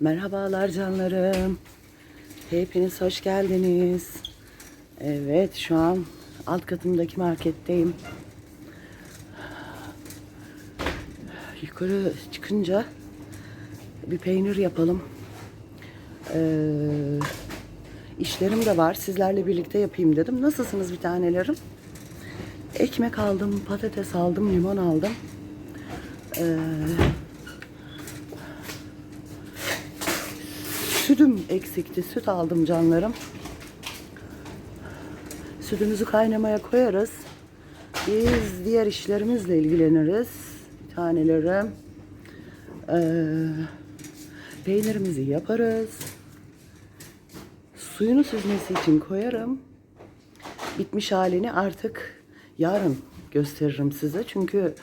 Merhabalar canlarım. Hepiniz hoş geldiniz. Evet şu an alt katımdaki marketteyim. Yukarı çıkınca bir peynir yapalım. Ee, işlerim de var. Sizlerle birlikte yapayım dedim. Nasılsınız bir tanelerim? Ekmek aldım, patates aldım, limon aldım. Ee, sütüm eksikti. Süt aldım canlarım. Sütümüzü kaynamaya koyarız. Biz diğer işlerimizle ilgileniriz. Bir tanelerim. Ee, peynirimizi yaparız. Suyunu süzmesi için koyarım. Bitmiş halini artık yarın gösteririm size. Çünkü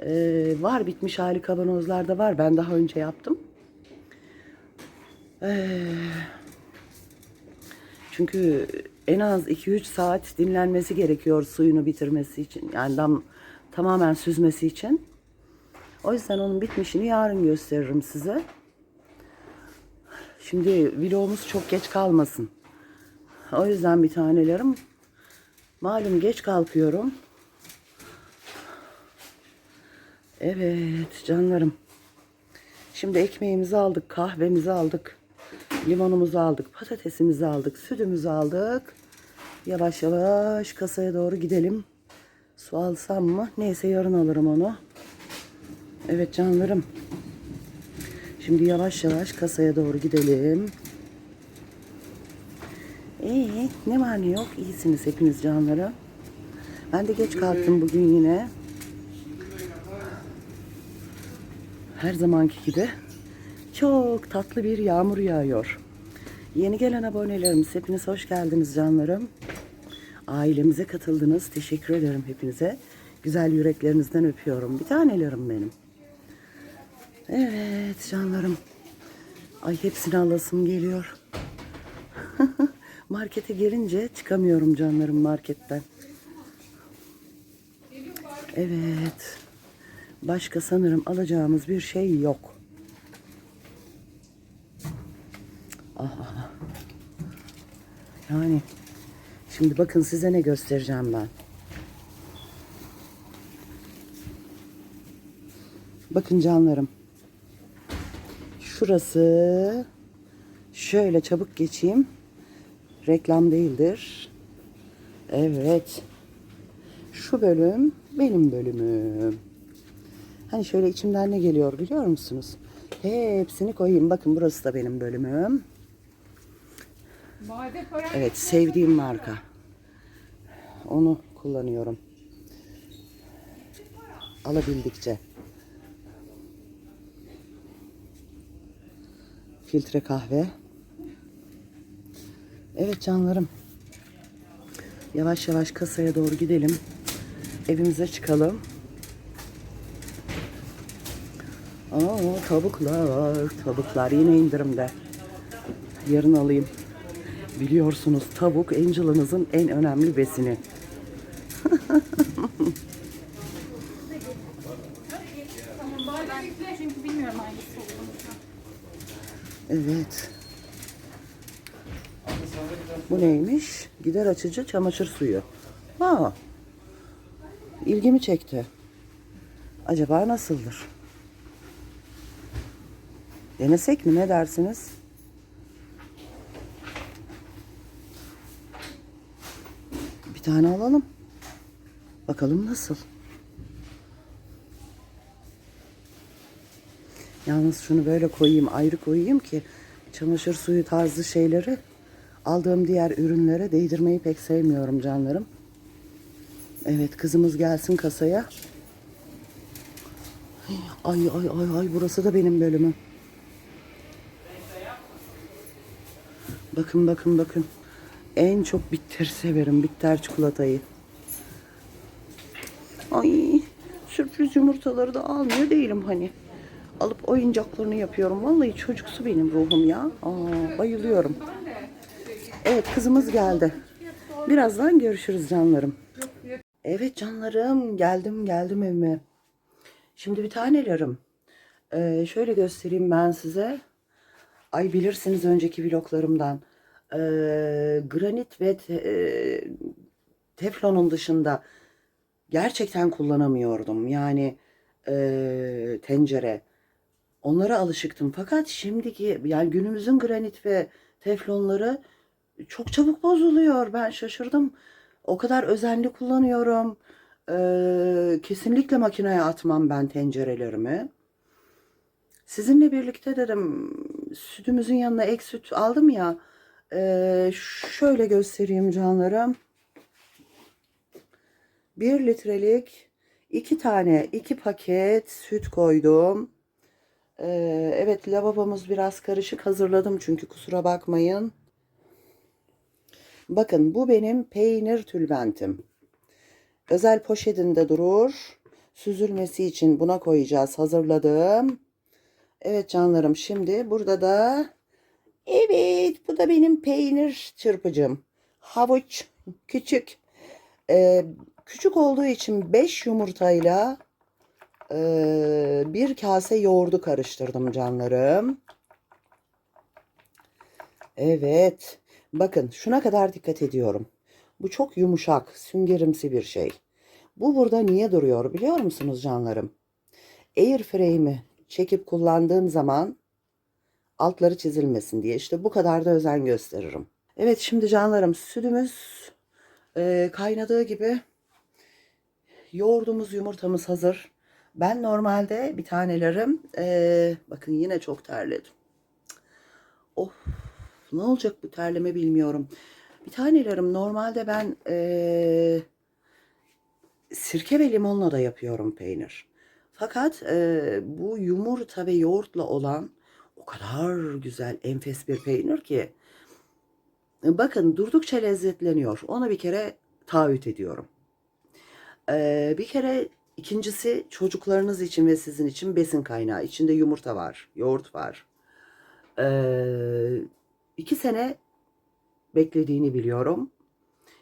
e, var bitmiş hali kavanozlarda var. Ben daha önce yaptım. Ee, çünkü en az 2-3 saat dinlenmesi gerekiyor suyunu bitirmesi için. Yani dam, tamamen süzmesi için. O yüzden onun bitmişini yarın gösteririm size. Şimdi vlogumuz çok geç kalmasın. O yüzden bir tanelerim. Malum geç kalkıyorum. Evet canlarım. Şimdi ekmeğimizi aldık, kahvemizi aldık, limonumuzu aldık, patatesimizi aldık, sütümüzü aldık. Yavaş yavaş kasaya doğru gidelim. Su alsam mı? Neyse yarın alırım onu. Evet canlarım. Şimdi yavaş yavaş kasaya doğru gidelim. İyi, ne var ne yok? İyisiniz hepiniz canlarım. Ben de geç kalktım bugün yine. Her zamanki gibi çok tatlı bir yağmur yağıyor. Yeni gelen abonelerimiz hepiniz hoş geldiniz canlarım. Ailemize katıldınız. Teşekkür ederim hepinize. Güzel yüreklerinizden öpüyorum. Bir tanelerim benim. Evet canlarım. Ay hepsini alasım geliyor. Markete gelince çıkamıyorum canlarım marketten. Evet. Başka sanırım alacağımız bir şey yok. Aha. Yani şimdi bakın size ne göstereceğim ben. Bakın canlarım. Şurası şöyle çabuk geçeyim. Reklam değildir. Evet. Şu bölüm benim bölümüm. Hani şöyle içimden ne geliyor biliyor musunuz? Hepsini koyayım. Bakın burası da benim bölümüm. Evet sevdiğim marka. Onu kullanıyorum. Alabildikçe. Filtre kahve. Evet canlarım. Yavaş yavaş kasaya doğru gidelim. Evimize çıkalım. Aa, tavuklar, tavuklar yine indirimde. Yarın alayım. Biliyorsunuz tavuk Angela'nızın en önemli besini. Evet. Bu neymiş? Gider açıcı çamaşır suyu. Ha. İlgimi çekti. Acaba nasıldır? Denesek mi ne dersiniz? Bir tane alalım. Bakalım nasıl. Yalnız şunu böyle koyayım, ayrı koyayım ki çamaşır suyu tarzı şeyleri aldığım diğer ürünlere değdirmeyi pek sevmiyorum canlarım. Evet kızımız gelsin kasaya. Ay ay ay ay burası da benim bölümüm. Bakın bakın bakın. En çok bitter severim bitter çikolatayı. Ay sürpriz yumurtaları da almıyor değilim hani. Alıp oyuncaklarını yapıyorum. Vallahi çocuksu benim ruhum ya. Aa, bayılıyorum. Evet kızımız geldi. Birazdan görüşürüz canlarım. Evet canlarım geldim geldim evime. Şimdi bir tanelerim. Ee, şöyle göstereyim ben size. Ay bilirsiniz önceki vloglarımdan. Ee, granit ve te- e, teflonun dışında gerçekten kullanamıyordum. Yani e, tencere. Onlara alışıktım. Fakat şimdiki yani günümüzün granit ve teflonları çok çabuk bozuluyor. Ben şaşırdım. O kadar özenli kullanıyorum. Ee, kesinlikle makineye atmam ben tencerelerimi. Sizinle birlikte dedim sütümüzün yanına ek süt aldım ya. Ee, şöyle göstereyim canlarım. 1 litrelik iki tane iki paket süt koydum. Ee, evet lavabomuz biraz karışık hazırladım çünkü kusura bakmayın. Bakın bu benim peynir tülbentim. Özel poşetinde durur. Süzülmesi için buna koyacağız. Hazırladım. Evet canlarım şimdi burada da evet bu da benim peynir çırpıcım. Havuç küçük. Ee, küçük olduğu için 5 yumurtayla ee, bir kase yoğurdu karıştırdım canlarım. Evet. Bakın şuna kadar dikkat ediyorum. Bu çok yumuşak, süngerimsi bir şey. Bu burada niye duruyor biliyor musunuz canlarım? Airframe'i çekip kullandığım zaman altları çizilmesin diye işte bu kadar da özen gösteririm. Evet şimdi canlarım sütümüz e, kaynadığı gibi yoğurdumuz yumurtamız hazır. Ben normalde bir tanelerim e, bakın yine çok terledim. Of ne olacak bu terleme bilmiyorum. Bir tanelerim normalde ben e, sirke ve limonla da yapıyorum peynir. Fakat e, bu yumurta ve yoğurtla olan o kadar güzel enfes bir peynir ki. Bakın durdukça lezzetleniyor. Ona bir kere taahhüt ediyorum. E, bir kere ikincisi çocuklarınız için ve sizin için besin kaynağı. İçinde yumurta var, yoğurt var. E, iki sene beklediğini biliyorum.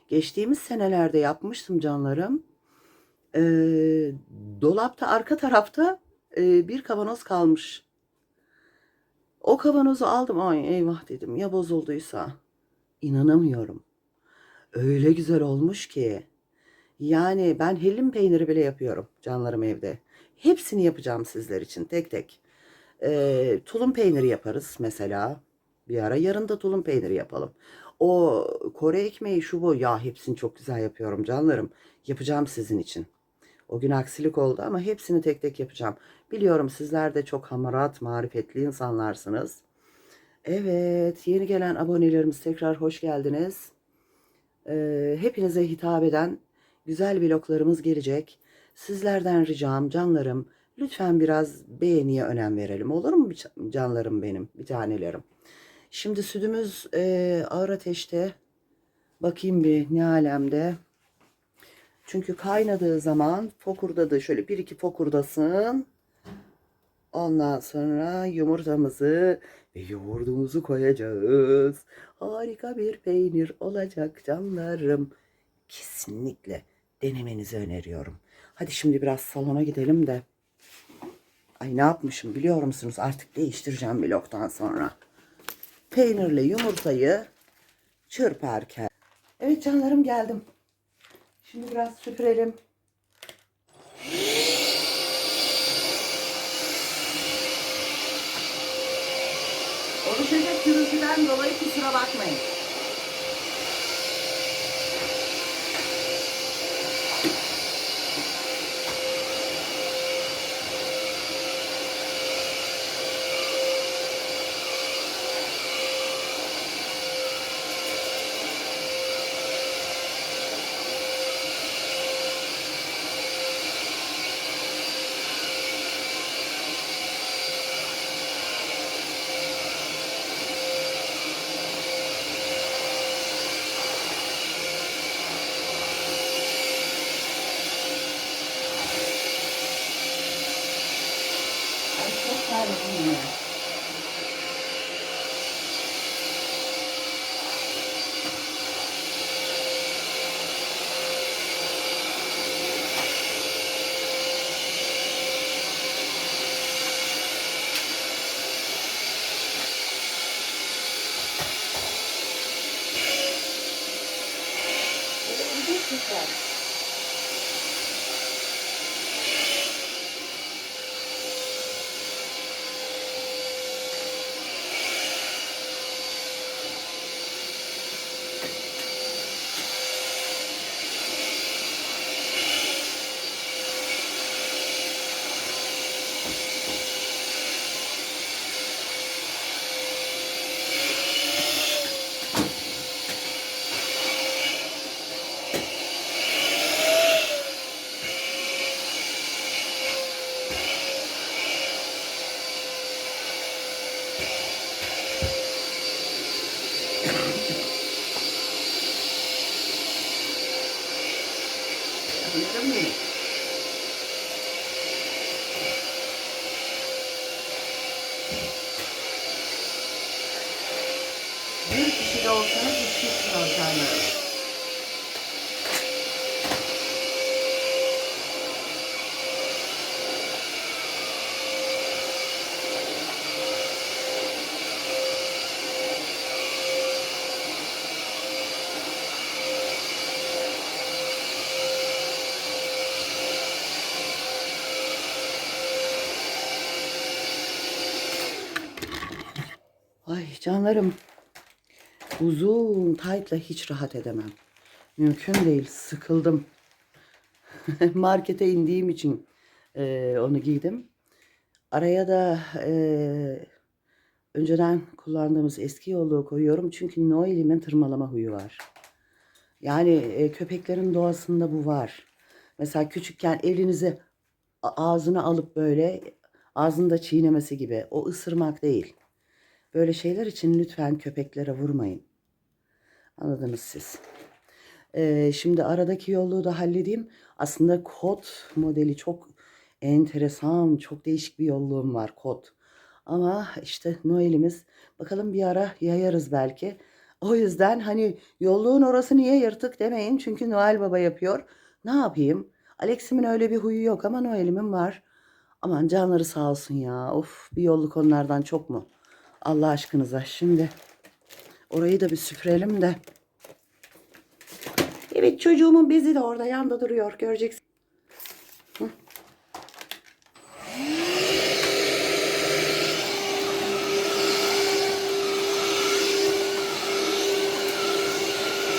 Geçtiğimiz senelerde yapmıştım canlarım. Ee, dolapta arka tarafta e, bir kavanoz kalmış. O kavanozu aldım. Ay eyvah dedim ya bozulduysa. İnanamıyorum. Öyle güzel olmuş ki. Yani ben hellim peyniri bile yapıyorum canlarım evde. Hepsini yapacağım sizler için tek tek. Ee, tulum peyniri yaparız mesela. Bir ara yarın da tulum peyniri yapalım. O Kore ekmeği şu bu. Ya hepsini çok güzel yapıyorum canlarım. Yapacağım sizin için. O gün aksilik oldu ama hepsini tek tek yapacağım. Biliyorum sizler de çok hamarat, marifetli insanlarsınız. Evet, yeni gelen abonelerimiz tekrar hoş geldiniz. Ee, hepinize hitap eden güzel vloglarımız gelecek. Sizlerden ricam canlarım lütfen biraz beğeniye önem verelim. Olur mu canlarım benim, bir tanelerim? Şimdi sütümüz e, ağır ateşte. Bakayım bir ne alemde. Çünkü kaynadığı zaman fokurdadı. Şöyle bir iki fokurdasın. Ondan sonra yumurtamızı ve yoğurdumuzu koyacağız. Harika bir peynir olacak canlarım. Kesinlikle denemenizi öneriyorum. Hadi şimdi biraz salona gidelim de. Ay ne yapmışım biliyor musunuz? Artık değiştireceğim vlogdan sonra. Peynirle yumurtayı çırparken. Evet canlarım geldim. Şimdi biraz süpürelim. Oluşacak gürültüden dolayı kusura bakmayın. คาร์ Ay canlarım. Uzun taytla hiç rahat edemem. Mümkün değil. Sıkıldım. Markete indiğim için e, onu giydim. Araya da e, önceden kullandığımız eski yolluğu koyuyorum. Çünkü Noel'imin tırmalama huyu var. Yani e, köpeklerin doğasında bu var. Mesela küçükken elinizi ağzına alıp böyle ağzında çiğnemesi gibi. O ısırmak değil. Böyle şeyler için lütfen köpeklere vurmayın. Anladınız siz. Ee, şimdi aradaki yolluğu da halledeyim. Aslında kot modeli çok enteresan, çok değişik bir yolluğum var kot. Ama işte Noel'imiz bakalım bir ara yayarız belki. O yüzden hani yolluğun orası niye yırtık demeyin. Çünkü Noel Baba yapıyor. Ne yapayım? Alex'imin öyle bir huyu yok ama Noel'imin var. Aman canları sağ olsun ya. Of bir yolluk onlardan çok mu? Allah aşkınıza. Şimdi orayı da bir süpürelim de. Evet çocuğumun bezi de orada yanda duruyor. Göreceksin.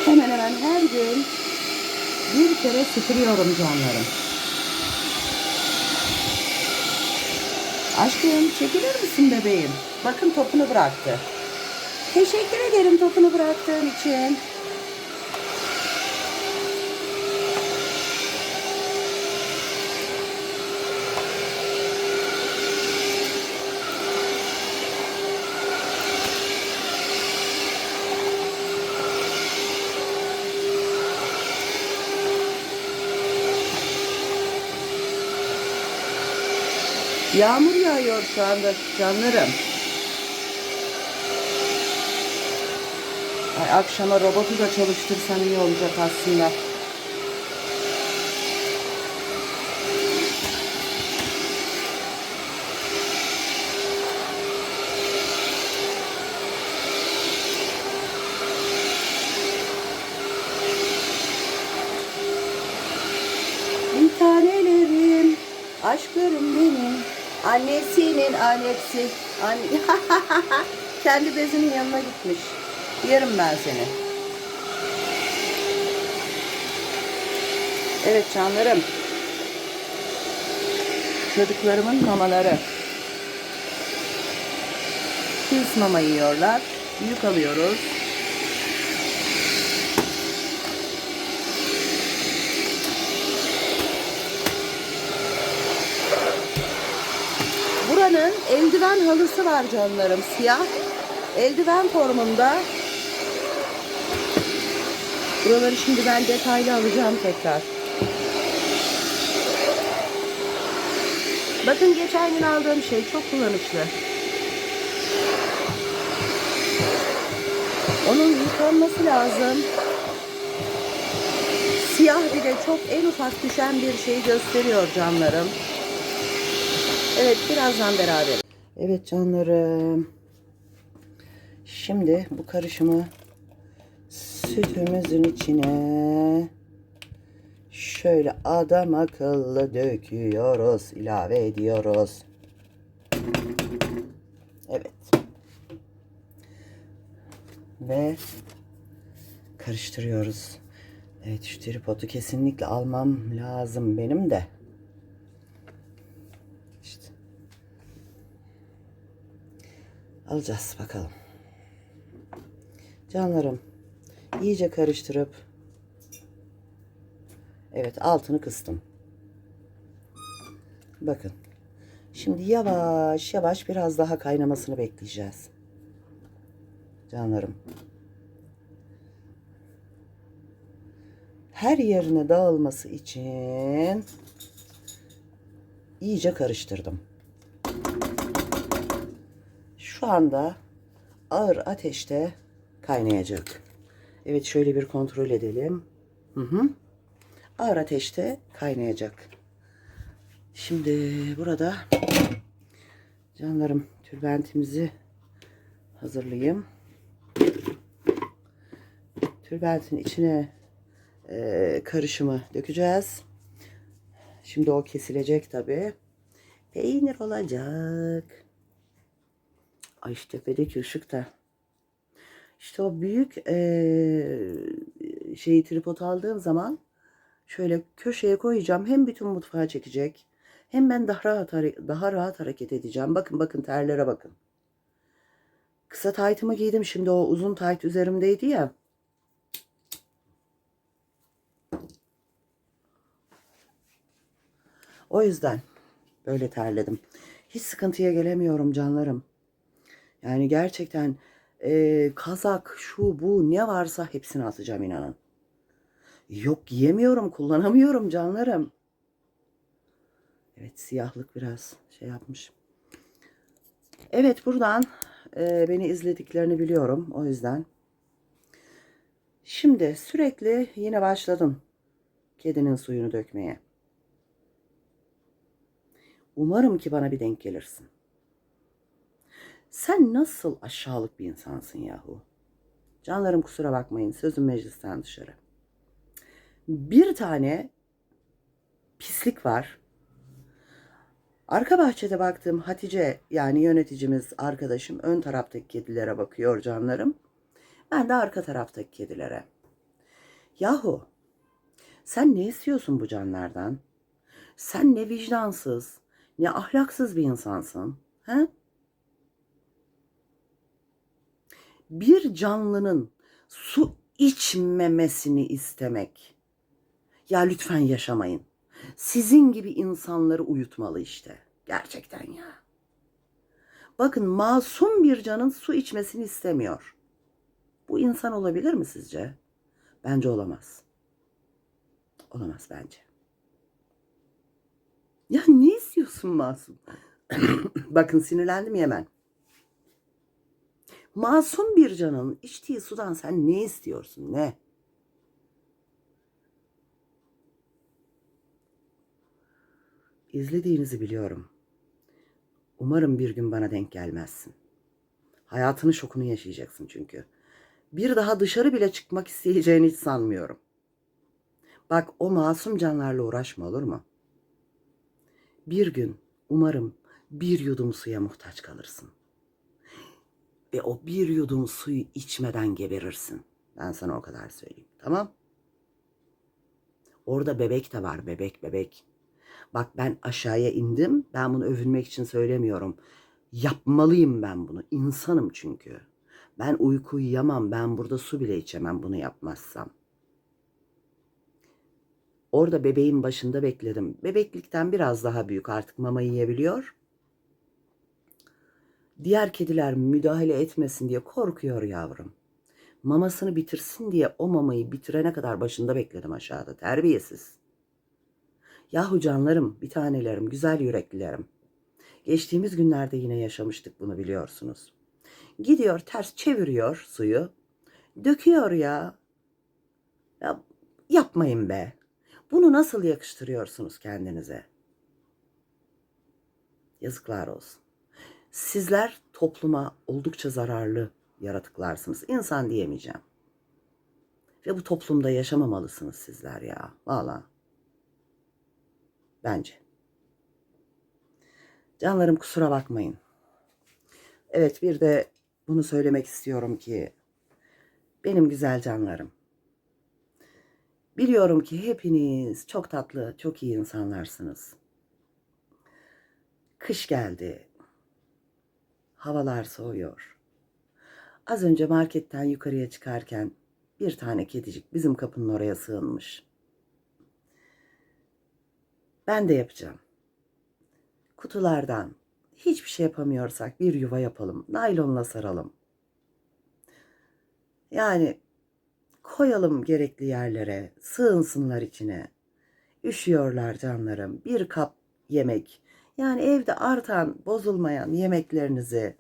Hemen hemen her gün bir kere süpürüyorum canlarım. Aşkım çekilir misin bebeğim? Bakın topunu bıraktı. Teşekkür ederim topunu bıraktığın için. Yağmur yağıyor şu anda canlarım. Akşama robotu da çalıştırsam iyi olacak aslında. Bir tanelerim, aşklarım benim, annesinin annesi. Anne... Kendi bezinin yanına gitmiş. Yerim ben seni. Evet canlarım. Çocuklarımın mamaları. Pils mama yiyorlar. Yük alıyoruz. Buranın eldiven halısı var canlarım siyah. Eldiven formunda. Buraları şimdi ben detaylı alacağım tekrar. Bakın geçen gün aldığım şey çok kullanışlı. Onun yıkanması lazım. Siyah bir de çok en ufak düşen bir şey gösteriyor canlarım. Evet birazdan beraber. Evet canlarım. Şimdi bu karışımı sütümüzün içine Şöyle adam akıllı döküyoruz, ilave ediyoruz. Evet. Ve karıştırıyoruz. Evet şu tripodu kesinlikle almam lazım benim de. İşte. Alacağız bakalım. Canlarım iyice karıştırıp Evet altını kıstım. Bakın. Şimdi yavaş yavaş biraz daha kaynamasını bekleyeceğiz. Canlarım. Her yerine dağılması için iyice karıştırdım. Şu anda ağır ateşte kaynayacak. Evet şöyle bir kontrol edelim. Hı hı. Ağır ateşte kaynayacak. Şimdi burada canlarım tülbentimizi hazırlayayım. Tülbentin içine e, karışımı dökeceğiz. Şimdi o kesilecek tabi. Peynir olacak. Ay işte tepedeki ışık da. İşte o büyük e, şeyi tripod aldığım zaman şöyle köşeye koyacağım. Hem bütün mutfağa çekecek. Hem ben daha rahat daha rahat hareket edeceğim. Bakın bakın terlere bakın. Kısa taytımı giydim şimdi o uzun tayt üzerimdeydi ya. O yüzden böyle terledim. Hiç sıkıntıya gelemiyorum canlarım. Yani gerçekten eee, kazak, şu bu ne varsa hepsini atacağım inanın. Yok yiyemiyorum, kullanamıyorum canlarım. Evet siyahlık biraz şey yapmış. Evet buradan eee, beni izlediklerini biliyorum o yüzden. Şimdi sürekli yine başladım kedinin suyunu dökmeye. Umarım ki bana bir denk gelirsin. Sen nasıl aşağılık bir insansın yahu? Canlarım kusura bakmayın sözüm meclisten dışarı. Bir tane pislik var. Arka bahçede baktığım Hatice yani yöneticimiz arkadaşım ön taraftaki kedilere bakıyor canlarım. Ben de arka taraftaki kedilere. Yahu sen ne istiyorsun bu canlardan? Sen ne vicdansız, ne ahlaksız bir insansın. He? Bir canlının su içmemesini istemek. Ya lütfen yaşamayın. Sizin gibi insanları uyutmalı işte. Gerçekten ya. Bakın masum bir canın su içmesini istemiyor. Bu insan olabilir mi sizce? Bence olamaz. Olamaz bence. Ya ne istiyorsun Masum? Bakın sinirlendim hemen. Masum bir canın içtiği sudan sen ne istiyorsun? Ne? İzlediğinizi biliyorum. Umarım bir gün bana denk gelmezsin. Hayatının şokunu yaşayacaksın çünkü. Bir daha dışarı bile çıkmak isteyeceğini hiç sanmıyorum. Bak o masum canlarla uğraşma olur mu? Bir gün umarım bir yudum suya muhtaç kalırsın. Ve o bir yudum suyu içmeden geberirsin. Ben sana o kadar söyleyeyim. Tamam? Orada bebek de var. Bebek bebek. Bak ben aşağıya indim. Ben bunu övünmek için söylemiyorum. Yapmalıyım ben bunu. İnsanım çünkü. Ben uyku uyuyamam. Ben burada su bile içemem bunu yapmazsam. Orada bebeğin başında bekledim. Bebeklikten biraz daha büyük artık mama yiyebiliyor. Diğer kediler müdahale etmesin diye korkuyor yavrum. Mamasını bitirsin diye o mamayı bitirene kadar başında bekledim aşağıda. Terbiyesiz. Yahu canlarım, bir tanelerim, güzel yüreklilerim. Geçtiğimiz günlerde yine yaşamıştık bunu biliyorsunuz. Gidiyor ters çeviriyor suyu. Döküyor ya. Ya yapmayın be. Bunu nasıl yakıştırıyorsunuz kendinize? Yazıklar olsun. Sizler topluma oldukça zararlı yaratıklarsınız. İnsan diyemeyeceğim. Ve bu toplumda yaşamamalısınız sizler ya. Valla. Bence. Canlarım kusura bakmayın. Evet bir de bunu söylemek istiyorum ki benim güzel canlarım. Biliyorum ki hepiniz çok tatlı, çok iyi insanlarsınız. Kış geldi. Havalar soğuyor. Az önce marketten yukarıya çıkarken bir tane kedicik bizim kapının oraya sığınmış. Ben de yapacağım. Kutulardan hiçbir şey yapamıyorsak bir yuva yapalım. Naylonla saralım. Yani koyalım gerekli yerlere, sığınsınlar içine. Üşüyorlar canlarım. Bir kap yemek. Yani evde artan, bozulmayan yemeklerinizi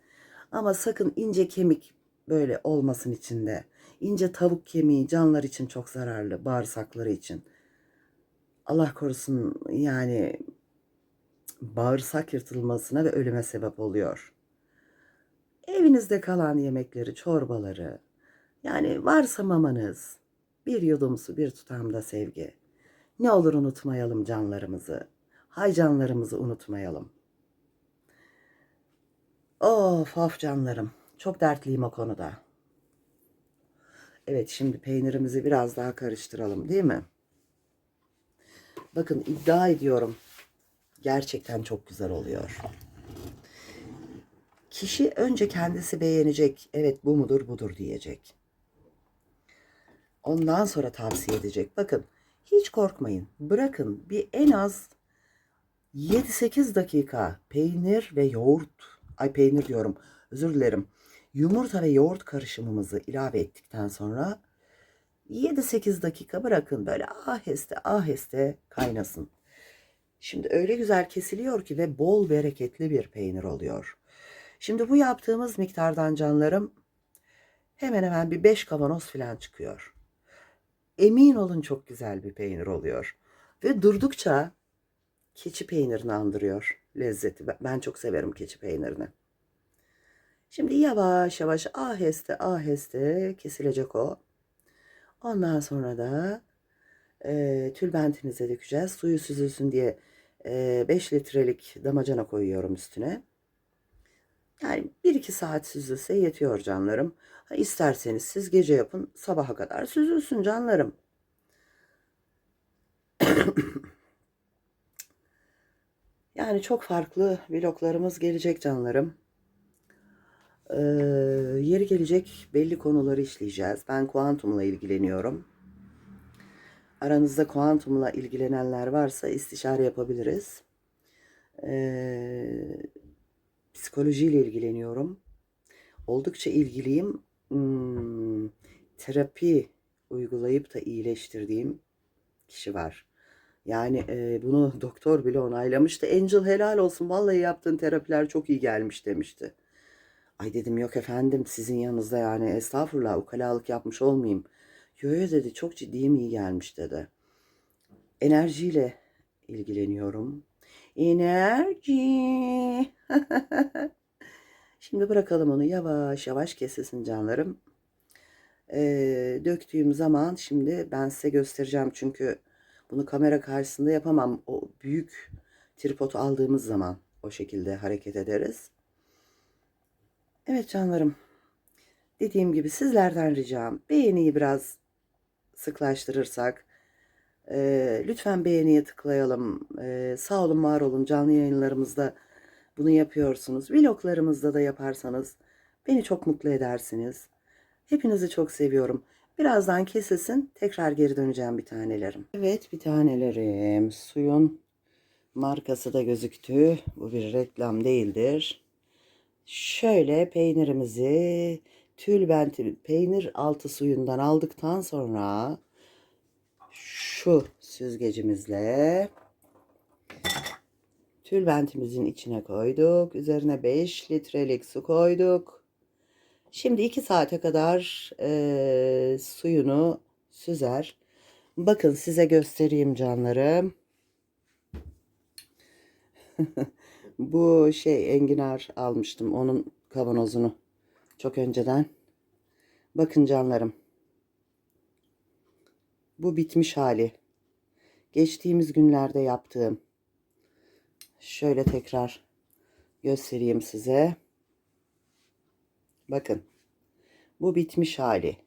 ama sakın ince kemik böyle olmasın içinde. İnce tavuk kemiği canlar için çok zararlı, bağırsakları için. Allah korusun yani bağırsak yırtılmasına ve ölüme sebep oluyor. Evinizde kalan yemekleri, çorbaları, yani varsa mamanız, bir yudum su, bir tutam da sevgi. Ne olur unutmayalım canlarımızı. Hay canlarımızı unutmayalım. Of of canlarım. Çok dertliyim o konuda. Evet şimdi peynirimizi biraz daha karıştıralım değil mi? Bakın iddia ediyorum. Gerçekten çok güzel oluyor. Kişi önce kendisi beğenecek. Evet bu mudur budur diyecek. Ondan sonra tavsiye edecek. Bakın hiç korkmayın. Bırakın bir en az 7-8 dakika peynir ve yoğurt. Ay peynir diyorum. Özür dilerim. Yumurta ve yoğurt karışımımızı ilave ettikten sonra 7-8 dakika bırakın böyle aheste aheste kaynasın. Şimdi öyle güzel kesiliyor ki ve bol bereketli bir peynir oluyor. Şimdi bu yaptığımız miktardan canlarım hemen hemen bir 5 kavanoz falan çıkıyor. Emin olun çok güzel bir peynir oluyor. Ve durdukça keçi peynirini andırıyor lezzeti. Ben çok severim keçi peynirini. Şimdi yavaş yavaş aheste aheste kesilecek o. Ondan sonra da e, tülbentimize dökeceğiz. Suyu süzülsün diye 5 litrelik damacana koyuyorum üstüne. Yani 1-2 saat süzülse yetiyor canlarım. Ha, isterseniz siz gece yapın sabaha kadar süzülsün canlarım. yani çok farklı vloglarımız gelecek canlarım. Ee, yeri gelecek belli konuları işleyeceğiz. Ben kuantumla ilgileniyorum. Aranızda kuantumla ilgilenenler varsa istişare yapabiliriz. Ee, psikolojiyle ilgileniyorum. Oldukça ilgiliyim. Hmm, terapi uygulayıp da iyileştirdiğim kişi var. Yani e, bunu doktor bile onaylamıştı. Angel helal olsun vallahi yaptığın terapiler çok iyi gelmiş demişti. Ay dedim yok efendim sizin yanınızda yani estağfurullah ukalalık yapmış olmayayım. Yo yo dedi çok ciddiyim iyi gelmiş dedi. Enerjiyle ilgileniyorum. Enerji. Şimdi bırakalım onu yavaş yavaş kesilsin canlarım. Ee, döktüğüm zaman şimdi ben size göstereceğim çünkü bunu kamera karşısında yapamam. O büyük tripod aldığımız zaman o şekilde hareket ederiz. Evet canlarım. Dediğim gibi sizlerden ricam beğeniyi biraz sıklaştırırsak e, lütfen beğeniye tıklayalım. E, sağ olun var olun canlı yayınlarımızda bunu yapıyorsunuz. Vloglarımızda da yaparsanız beni çok mutlu edersiniz. Hepinizi çok seviyorum. Birazdan kesilsin. Tekrar geri döneceğim bir tanelerim. Evet bir tanelerim. Suyun markası da gözüktü. Bu bir reklam değildir. Şöyle peynirimizi tülbenti peynir altı suyundan aldıktan sonra şu süzgecimizle tülbentimizin içine koyduk. Üzerine 5 litrelik su koyduk. Şimdi 2 saate kadar e, suyunu süzer. Bakın size göstereyim canlarım. Bu şey enginar almıştım. Onun kavanozunu. Çok önceden. Bakın canlarım. Bu bitmiş hali. Geçtiğimiz günlerde yaptığım. Şöyle tekrar göstereyim size. Bakın. Bu bitmiş hali.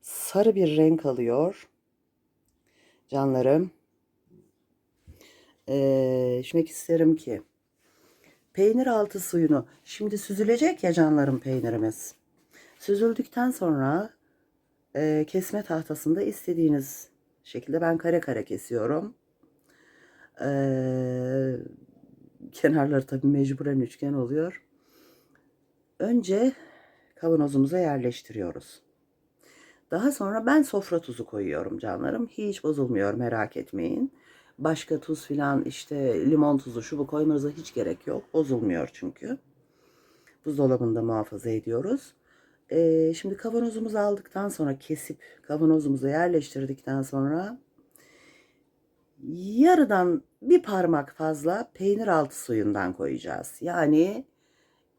Sarı bir renk alıyor. Canlarım. Ee, düşünmek isterim ki peynir altı suyunu şimdi süzülecek ya canlarım peynirimiz. Süzüldükten sonra e, kesme tahtasında istediğiniz şekilde ben kare kare kesiyorum. Ee, kenarları tabii mecburen üçgen oluyor. Önce kavanozumuza yerleştiriyoruz. Daha sonra ben sofra tuzu koyuyorum canlarım. Hiç bozulmuyor merak etmeyin. Başka tuz filan işte limon tuzu şu bu koymanıza hiç gerek yok. Bozulmuyor çünkü. Buzdolabında muhafaza ediyoruz. Ee, şimdi kavanozumuzu aldıktan sonra kesip kavanozumuza yerleştirdikten sonra yarıdan bir parmak fazla peynir altı suyundan koyacağız. Yani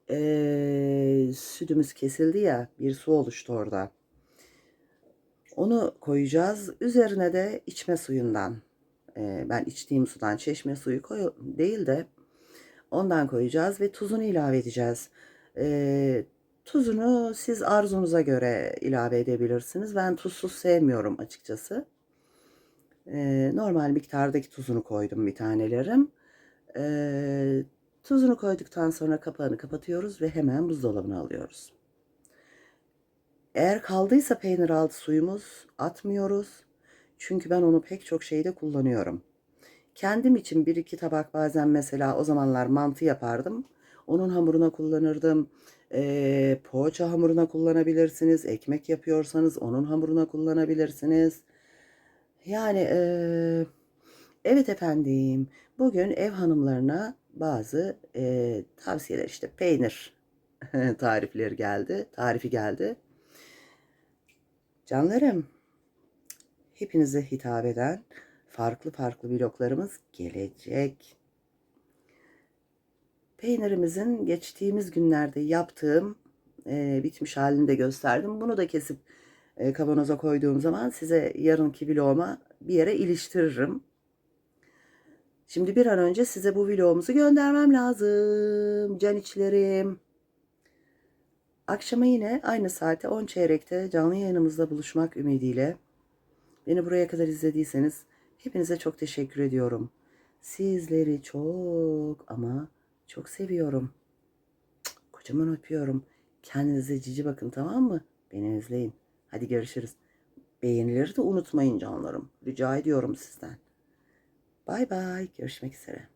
eee, sütümüz kesildi ya bir su oluştu orada. Onu koyacağız. Üzerine de içme suyundan eee, ben içtiğim sudan çeşme suyu koy değil de ondan koyacağız ve tuzunu ilave edeceğiz. Eee, tuzunu siz arzunuza göre ilave edebilirsiniz. Ben tuzsuz sevmiyorum açıkçası. Eee, normal miktardaki tuzunu koydum bir tanelerim. Eee, tuzunu koyduktan sonra kapağını kapatıyoruz ve hemen buzdolabına alıyoruz. Eğer kaldıysa peynir altı suyumuz atmıyoruz. Çünkü ben onu pek çok şeyde kullanıyorum. Kendim için bir iki tabak bazen mesela o zamanlar mantı yapardım. Onun hamuruna kullanırdım. Eee, poğaça hamuruna kullanabilirsiniz. Ekmek yapıyorsanız onun hamuruna kullanabilirsiniz. Yani eee, evet efendim. Bugün ev hanımlarına bazı eee, tavsiyeler işte peynir tarifleri geldi. Tarifi geldi. Canlarım, hepinize hitap eden farklı farklı vloglarımız gelecek. Peynirimizin geçtiğimiz günlerde yaptığım eee, bitmiş halini de gösterdim. Bunu da kesip e, kavanoza koyduğum zaman size yarınki vloguma bir yere iliştiririm. Şimdi bir an önce size bu vlogumuzu göndermem lazım. Can içlerim. Akşama yine aynı saate 10 çeyrekte canlı yayınımızda buluşmak ümidiyle. Beni buraya kadar izlediyseniz hepinize çok teşekkür ediyorum. Sizleri çok ama çok seviyorum. Kocaman öpüyorum. Kendinize cici bakın tamam mı? Beni izleyin. Hadi görüşürüz. Beğenileri de unutmayın canlarım. Rica ediyorum sizden. Bay bay. Görüşmek üzere.